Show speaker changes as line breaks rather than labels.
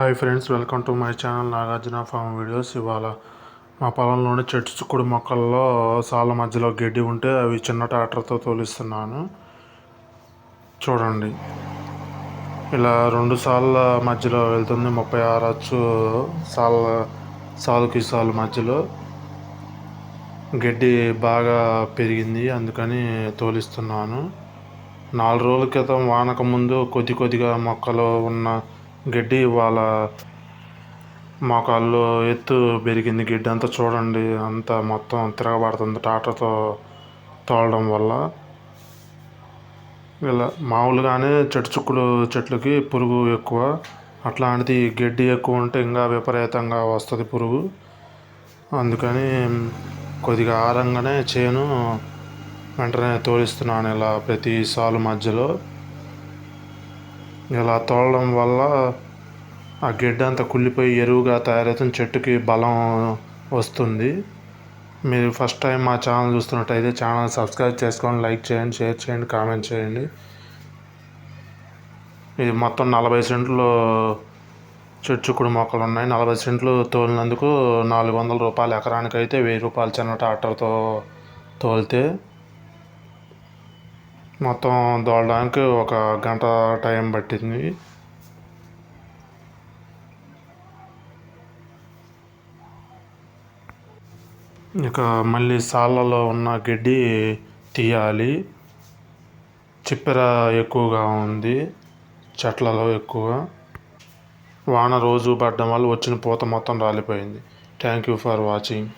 Hi friends welcome to my channel Nagarjuna farm videos. ఇవాళ మా పొలంలోని చెట్టు చుక్కుడు మొక్కల్లో సాల మధ్యలో గడ్డి ఉంటే అవి చిన్న ట్రాక్టర్తో తోలిస్తున్నాను. చూడండి. ఇలా రెండు సార్ల మధ్యలో వెళ్తుంది ముప్పై ఆరు అచ్చు సాల సాలుకి సాలు మధ్యలో. గడ్డి బాగా పెరిగింది అందుకని తోలిస్తున్నాను. నాలుగు రోజుల క్రితం వానక ముందు కొద్ది కొద్దిగా మొక్కలు ఉన్న గడ్డి వాళ్ళ మోకాళ్ళు ఎత్తు పెరిగింది. గడ్డి అంతా చూడండి అంతా మొత్తం తిరగబడుతుంది టాటర్తో తోలడం వల్ల. ఇలా మామూలుగానే చెట్టు చుక్కుడు చెట్లకి పురుగు ఎక్కువ. అట్లాంటిది గడ్డి ఎక్కువ ఉంటే ఇంకా విపరీతంగా వస్తుంది పురుగు. అందుకని కొద్దిగా ఆరంగానే చేను వెంటనే తోలిస్తున్నాను ఇలా ప్రతి సాలు మధ్యలో. ఇలా తోలడం వల్ల ఆ గిడ్డ అంతా కుళ్ళిపోయి ఎరువుగా తయారవుతుంది చెట్టుకి బలం వస్తుంది. మీరు ఫస్ట్ టైం మా ఛానల్ చూస్తున్నట్టయితే ఛానల్ సబ్స్క్రైబ్ చేసుకోండి లైక్ చేయండి షేర్ చేయండి కామెంట్ చేయండి. ఇది మొత్తం నలభై సెంట్లు చెట్టుకుడు మొక్కలు ఉన్నాయి. నలభై సెంట్లు తోలినందుకు నాలుగు వందల రూపాయలు ఎకరానికి అయితే వెయ్యి రూపాయలు చిన్న ట్రాక్టర్తో తోలితే మొత్తం దోలడానికి ఒక గంట టైం పట్టింది. ఇక మళ్ళీ సాళ్ళలో ఉన్న గడ్డి తీయాలి. చిప్పెర ఎక్కువగా ఉంది చెట్లలో ఎక్కువ. వాన రోజు పడడం వల్ల వచ్చిన పూత మొత్తం రాలిపోయింది. Thank you for watching